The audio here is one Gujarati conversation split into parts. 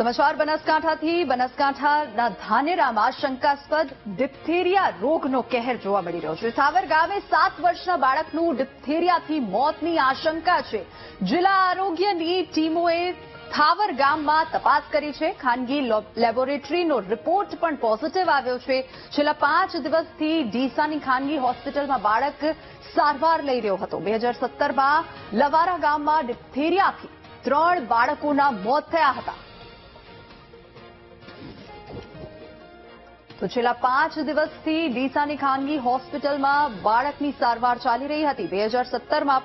સમાચાર બનાસકાંઠાથી. બનાસકાંઠાના ધાનેરામાં શંકાસ્પદ ડિપ્થેરિયા રોગનો કહેર જોવા મળી રહ્યો છે. સાવર ગામે સાત વર્ષના બાળકનું ડિપ્થેરિયાથી મોતની આશંકા છે. જિલ્લા આરોગ્યની ટીમોએ થાવર ગામમાં તપાસ કરી છે. ખાનગી લેબોરેટરીનો રિપોર્ટ પણ પોઝિટિવ આવ્યો છે. છેલ્લા પાંચ દિવસથી ડીસાની ખાનગી હોસ્પિટલમાં બાળક સારવાર લઈ રહ્યો હતો. બે હજાર સત્તરમાં લવારા ગામમાં ડિપ્થેરિયાથી ત્રણ બાળકોના મોત થયા હતા. તો છેલ્લા પાંચ દિવસથી ડીસાની ખાનગી હોસ્પિટલમાં બાળકની સારવાર ચાલી રહી હતી. બે હજાર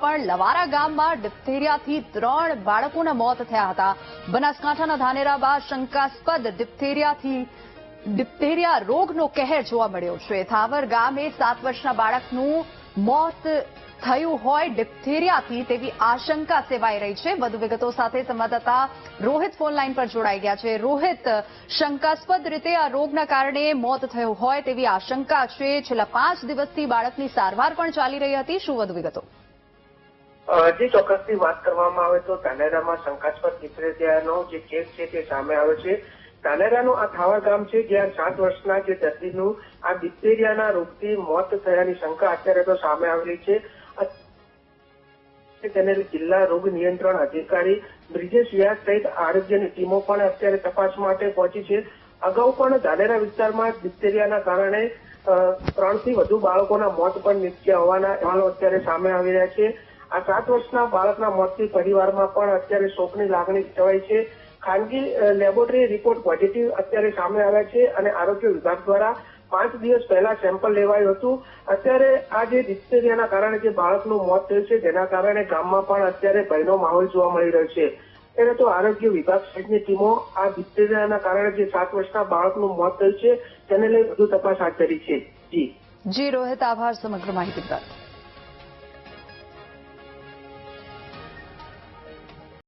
પણ લવારા ગામમાં ડિપ્થેરિયાથી ત્રણ બાળકોના મોત થયા હતા. બનાસકાંઠાના ધાનેરામાં શંકાસ્પદ ડિપ્થેરિયાથી ડિપ્થેરિયા રોગનો કહેર જોવા મળ્યો છે. થાવર ગામે સાત વર્ષના બાળકનું મોત થયું હોય ડિપ્થેરિયાથી તેવી આશંકા સેવાઈ રહી છે. વધુ વિગતો સાથે સંવાદદાતા રોહિત ફોનલાઈન પર જોડાઈ ગયા છે. રોહિત, શંકાસ્પદ રીતે આ રોગના કારણે મોત થયું હોય તેવી આશંકા છેલ્લા પાંચ દિવસથી બાળકની સારવાર પણ ચાલી રહી હતી. શું વધુ વિગતો? જે ચોક્કસથી વાત કરવામાં આવે તો ધાનેરામાં શંકાસ્પદ ડિપ્થેરિયાનો જે કેસ છે તે સામે આવ્યો છે. ધાનેરાનું આ થાવા ગામ છે જ્યાં સાત વર્ષના જે દર્દીનું આ ડિપ્થેરિયાના રોગથી મોત થયાની શંકા અત્યારે તો સામે આવેલી છે. તેને જિલ્લા રોગ નિયંત્રણ અધિકારી બ્રિજેશ વ્યાસ સહિત આરોગ્યની ટીમો પણ અત્યારે તપાસ માટે પહોંચી છે. અગાઉ પણ ધાનેરા વિસ્તારમાં ડિપ્થેરિયાના કારણે ત્રણથી વધુ બાળકોના મોત પણ નીપજ્યા હોવાના અહેવાલો અત્યારે સામે આવી રહ્યા છે. આ સાત વર્ષના બાળકના મોતથી પરિવારમાં પણ અત્યારે શોકની લાગણી છવાઈ છે. ખાનગી લેબોરેટરી રિપોર્ટ પોઝિટિવ અત્યારે સામે આવ્યા છે અને આરોગ્ય વિભાગ દ્વારા પાંચ દિવસ પહેલા સેમ્પલ લેવાયું હતું. અત્યારે આ જે ડિપ્થેરિયાના કારણે જે બાળકનું મોત થયું છે તેના કારણે ગામમાં પણ અત્યારે ભયનો માહોલ જોવા મળી રહ્યો છે. એને તો આરોગ્ય વિભાગ સહિતની ટીમો આ ડિપ્થેરિયાના કારણે જે સાત વર્ષના બાળકનું મોત થયું છે, તેને લઈ વધુ તપાસ હાથ ધરી છે. જી. જી, રોહિત, આભાર. સમગ્ર માહિતી બદલ